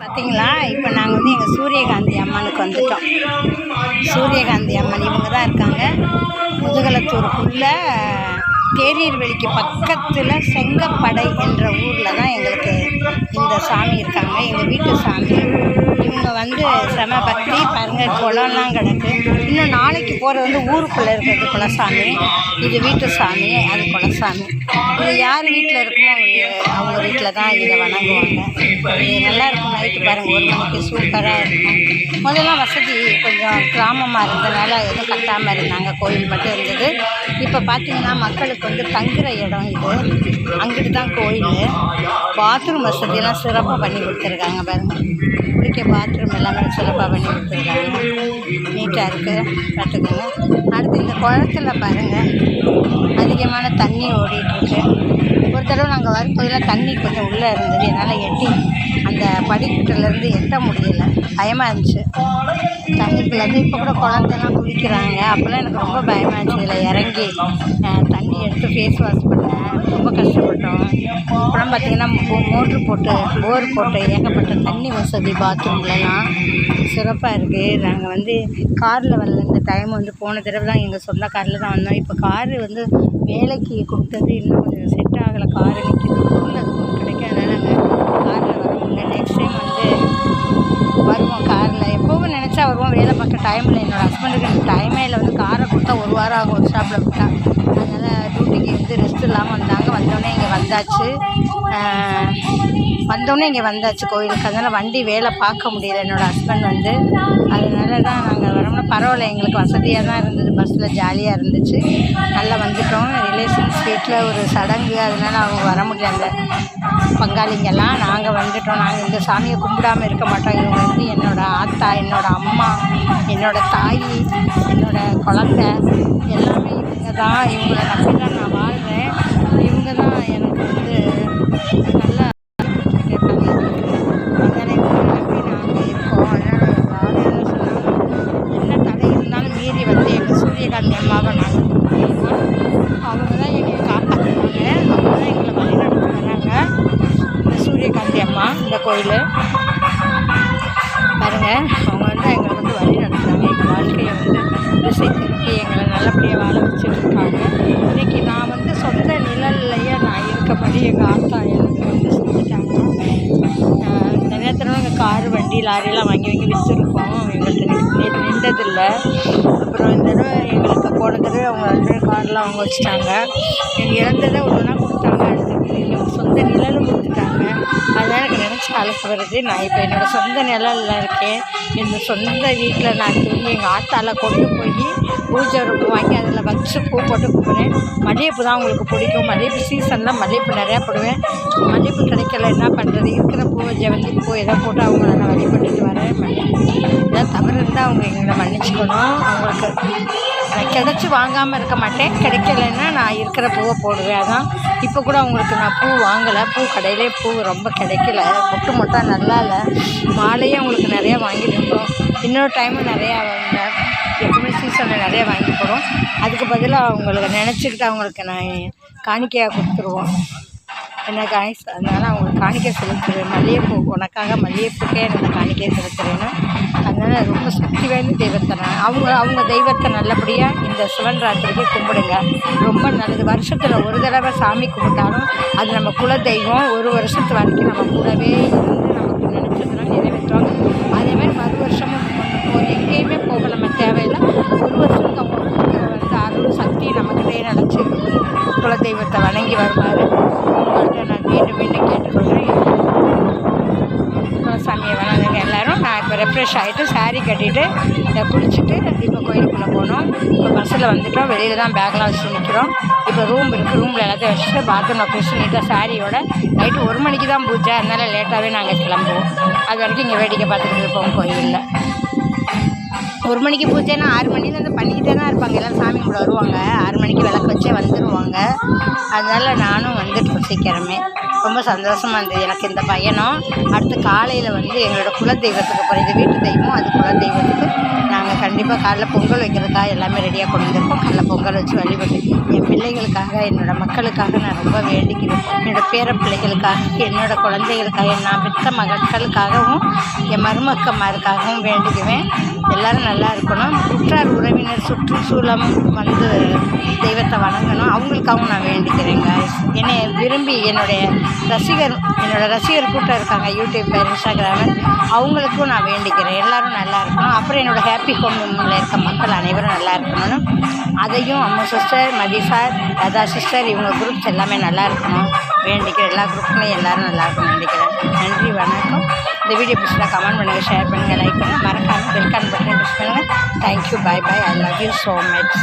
பார்த்தீங்களா இப்போ நாங்கள் வந்து எங்கள் சூரியகாந்தி அம்மனுக்கு வந்துட்டோம். சூரியகாந்தி அம்மன் இவங்க தான் இருக்காங்க. முதுகலத்தூருக்குள்ள தேநீர்வெளிக்கு பக்கத்தில் செங்கப்படை என்ற ஊரில் தான் எங்களுக்கு இந்த சாமி இருக்காங்க. எங்கள் வீட்டு சாமி வந்து செம பக்தி பாருங்கள் குளம்லாம் கிடக்கு. இன்னும் நாளைக்கு போகிறது வந்து ஊருக்குள்ளே இருக்கிறது குலசாமி. இது வீட்டு சாமி அது குலசாமி. இது யார் வீட்டில் இருக்குமோ அவங்க அவங்க வீட்டில் தான் இதை வணங்குவாங்க. இது நல்லா இருக்கும் நைட்டு பாருங்கள் ஒரு மணிக்கு சூப்பராக இருக்கும். முதல்லாம் வசதி கொஞ்சம் கிராமமாக இருந்தனால எதுவும் கட்டாமல் இருந்தாங்க. கோயில் மட்டும் இருந்தது. இப்போ பார்த்தீங்கன்னா மக்களுக்கு வந்து தங்குற இடம் இது. அங்கிட்டு தான் கோயில். பாத்ரூம் வசதியெல்லாம் சிறப்பாக பண்ணி கொடுத்துருக்காங்க பாருங்கள் குளிக்க பாத்ரூம் எல்லாமே சிறப்பாக பண்ணி கொடுத்துருக்காங்க நீட்டாக இருக்குது பார்த்துக்கோங்க. அடுத்து இந்த குளத்துல பாருங்கள் அதிகமான தண்ணி ஓடிட்டுருக்கு. ஒரு தடவை நாங்கள் வரும்போதெல்லாம் தண்ணி கொஞ்சம் உள்ளே இருந்தது. என்னால் எட்டி அந்த படிக்கட்டிலேருந்து எட்ட முடியல. பயமாக இருந்துச்சு. தண்ணிக்குள்ளேருந்து இப்போ கூட குழந்தைலாம் குளிக்கிறாங்க. அப்போல்லாம் எனக்கு ரொம்ப பயமாக இருந்துச்சு. இதில் இறங்கி தண்ணி எடுத்து ஃபேஸ் வாஷ் பண்ணேன் ரொம்ப கஷ்டப்பட்டோம். அப்புறம் பார்த்திங்கன்னா மோட்ரு போட்டு போர் போட்டு ஏகப்பட்ட தண்ணி வசதி பாத்ரூம்லலாம். சிறப்பாக இருக்குது நாங்கள் வந்து காரில் வரல. இந்த டைம் வந்து போன தடவை தான் எங்கள் சொந்த காரில் தான் வந்தோம். இப்போ காரு வந்து வேலைக்கு கொடுத்தது இன்னும் கொஞ்சம் செட் ஆகலை. காரு நிற்கிது பொருள் அது கிடைக்காதனால நாங்கள் காரில் வர முடியல நெக்ஸ்ட் டைம் வந்து வருவோம் காரில். எப்போவும் நினச்சா வருவோம். வேலை பார்க்க டைமில் என்னோடய ஹஸ்பண்டுக்கு டைமே இல்லை. வந்து காரை கொடுத்தா ஒரு வாரம் ஆகும். ஒரு ஷாப்பில் விட்டா. டியூட்டிக்கு வந்து ரெஸ்ட் இல்லாமல் வந்தாங்க. வந்தோடனே இங்கே வந்தாச்சு. வந்தோடனே இங்கே வந்தாச்சு கோயிலுக்கு. அதனால் வண்டி வேலை பார்க்க முடியல. என்னோடய ஹஸ்பண்ட் வந்து. அதனால தான் நாங்கள் வரோம்னா. பரவாயில்ல எங்களுக்கு வசதியாக தான் இருந்தது. பஸ்ஸில் ஜாலியாக இருந்துச்சு. நல்லா வந்துட்டோம். ரிலேஷன்ஸ் வீட்டில் ஒரு சடங்கு. அதனால் அவங்க வர முடியல. அந்த பங்காளிங்கெல்லாம் நாங்கள் வந்துட்டோம். நாங்கள் இந்த சாமியை கும்பிடாமல் இருக்க மாட்டோம். இவங்க வந்து என்னோடய ஆத்தா என்னோடய அம்மா என்னோடய தாய் என்னோட குழந்த. எல்லாமே இவங்க தான் இவங்கள சூரியகாந்தி இந்த கோயில். பாருங்கள் அவங்க வந்து எங்களை வந்து வழி நடத்துகிறாங்க எங்கள் வாழ்க்கையை வந்து திசை திருப்பி எங்களை நல்லபடியாக வாழ வச்சுருக்காங்க. இன்றைக்கி நான் வந்து சொந்த நிழல்லையே நான் இருக்கப்படி எங்கள் ஆத்தா எனக்கு வந்து சொல்லிட்டாங்க. ஆஹ் நிறைய தடவை எங்கள் கார் வண்டி லாரியெல்லாம் வாங்கி வாங்கி வச்சுருக்கோம் எங்களுக்கு நின்றதில்லை. அப்புறம் இந்த தடவை எங்களுக்கு போன தடவை அவங்க வந்து கார்லாம் அவங்க வச்சுட்டாங்க. எங்கள் இறந்ததை ஒன்று நாள் கொடுத்தாங்க எங்களுக்கு சொந்த நிழலும் அதெல்லாம் அதனால் எனக்கு நினச்சி அழைப்பு வருது. நான் இப்போ என்னோடய சொந்த நிலையில் இருக்கேன். என்னோட சொந்த வீட்டில் நான் தூங்கி எங்கள் ஆத்தால கொண்டு போய் பூஜை ரூம் வாங்கி அதில் வச்சு பூ போட்டு கொடுக்குறேன் மல்லிகைப்பூ தான் உங்களுக்கு பிடிக்கும். மல்லிகைப்பூ சீசனில் மல்லிகைப்பூ நிறையா போடுவேன். மல்லிகைப்பூ கிடைக்கல என்ன பண்ணுறது இருக்கிற பூ ஜெவந்தி பூ எதை போட்டு அவங்கள நான் வழிபட்டுட்டு வரேன். மல்லிகைப்பூ ஏதாவது தவறு இருந்தால் அவங்க எங்களை மன்னிச்சுக்கணும். அவங்களுக்கு நான் கிடச்சி வாங்காமல் இருக்க மாட்டேன். கிடைக்கலன்னா நான் இருக்கிற பூவை போடுவேன். அதான் இப்போ கூட அவங்களுக்கு நான் பூ வாங்கலை. பூ கடையிலே பூ ரொம்ப கிடைக்கல. மொட்டு மொட்டாக நல்லா இல்லை. மாலையே அவங்களுக்கு நிறையா வாங்கி வாங்கிட்டுருக்கோம் இன்னொரு டைமும் நிறையா வாங்க. எப்பவுமே சீசனில் நிறையா வாங்கி போகிறோம் அதுக்கு பதிலாக அவங்களுக்கு நினச்சிக்கிட்டு அவங்களுக்கு நான் காணிக்கையாக கொடுத்துருவோம். என்ன காய்ஸ் அதனால் அவங்களுக்கு காணிக்கை செலுத்துறேன். மல்லிகைப்பூ உனக்காக மல்லிகைப்பூக்கே நான் காணிக்கை செலுத்துறேன்னு. அதனால் ரொம்ப சக்தி வாய்ந்த தெய்வத்தை நான் அவங்க அவங்க தெய்வத்தை நல்லபடியாக இந்த சிவன் ராத்திரிக்கு கும்பிடுங்க. ரொம்ப நல்லது. வருஷத்தில் ஒரு தடவை சாமி கும்பிட்டாலும் அது நம்ம குல தெய்வம் ஒரு வருஷத்து வரைக்கும் நம்ம கூடவே இருந்து நமக்கு நினச்சதெல்லாம் நிறைவேற்றுவாங்க அதேமாதிரி மறு வருஷமும் கும்பிடணும் எங்கேயுமே போக நம்ம தேவையில்லை. ஒரு வருஷத்துக்கு அவங்க வந்து அருள் சக்தி நமக்கிட்டே நினச்சி குல தெய்வத்தை வணங்கி வருவார். ஃப்ரெஷ் ஆகிட்டு saree கட்டிட்டு இதை குளிச்சுட்டு இப்போ கோயிலுக்குள்ளே போனோம். இப்போ பஸ்ஸில் வந்துட்டோம். வெளியில் தான் பேக்லாம் வச்சு நிற்கிறோம் இப்போ ரூம் இருக்குது ரூமில் எல்லாத்தையும் வச்சுட்டு பாத்ரூமில் குளிச்சு நீட்டாக சாரியோட நைட்டு ஒரு மணிக்கு தான் பூஜை. அதனால் லேட்டாகவே நாங்கள் கிளம்புவோம். அது வரைக்கும் இங்கே வேடிக்கை பார்த்துட்டு இருப்போம் கோயிலில். ஒரு மணிக்கு பூஜைன்னா ஆறு மணிலேருந்து பண்ணிக்கிட்டே தான் இருப்பாங்க. எல்லாம் சாமி கும்பிட வருவாங்க. ஆறு மணிக்கு விளக்கு வச்சே வந்துடுவாங்க அதனால் நானும் வந்துட்டோம் சீக்கிரமே. ரொம்ப சந்தோஷமாக இருந்தது. எனக்கு இந்த பயணம் அடுத்து காலையில் வந்து எங்களோட குலதெய்வத்துக்கு போகிற இது வீட்டு தெய்வம் அது குலதெய்வத்துக்கு நாங்கள் கண்டிப்பாக காலைல பொங்கல் வைக்கிறதுக்காக எல்லாமே ரெடியாக கொண்டு வந்திருக்கோம் காலைல பொங்கல் வச்சு வழிபட்டு என் பிள்ளைகளுக்காக என்னோட மக்களுக்காக நான் ரொம்ப வேண்டிக்கிறேன். என்னோட பேர பிள்ளைகளுக்காக என்னோடய குழந்தைகளுக்காக நான் பெற்ற மகட்களுக்காகவும் என் மருமக்கமாருக்காகவும் வேண்டிக்குவேன் எல்லோரும் நல்லா நல்லா இருக்கணும். உற்றார் உறவினர் சுற்றுச்சூழம் வந்து தெய்வத்தை வணங்கணும். அவங்களுக்காகவும் நான் வேண்டிக்கிறேங்க. என்னை விரும்பி என்னுடைய ரசிகர் என்னோடய ரசிகர் கூட்டம் இருக்காங்க யூடியூப் இன்ஸ்டாகிராமில் அவங்களுக்கும் நான் வேண்டிக்கிறேன். எல்லாரும் நல்லா இருக்கணும். அப்புறம் என்னோட ஹாப்பி ஹோமில் இருக்க மக்கள் அனைவரும் நல்லா இருக்கணும் அதையும் அம்மா sister Mathi sir Latha sister இவங்க குரூப்ஸ் எல்லாமே நல்லா இருக்கணும். வேண்டிக்கிறேன் எல்லா குரூப்புமே எல்லாரும் நல்லா இருக்கணும் வேண்டிக்கிறேன் நன்றி வணக்கம். இந்த வீடியோ பிடிச்சா கமெண்ட் பண்ணுங்கள் ஷேர் பண்ணுங்கள் லைக் பண்ணுங்கள் மறக்காமல் வெல்கம் பட்டன் ப்ரெஸ் பண்ணுங்கள் thank you bye bye I love you so much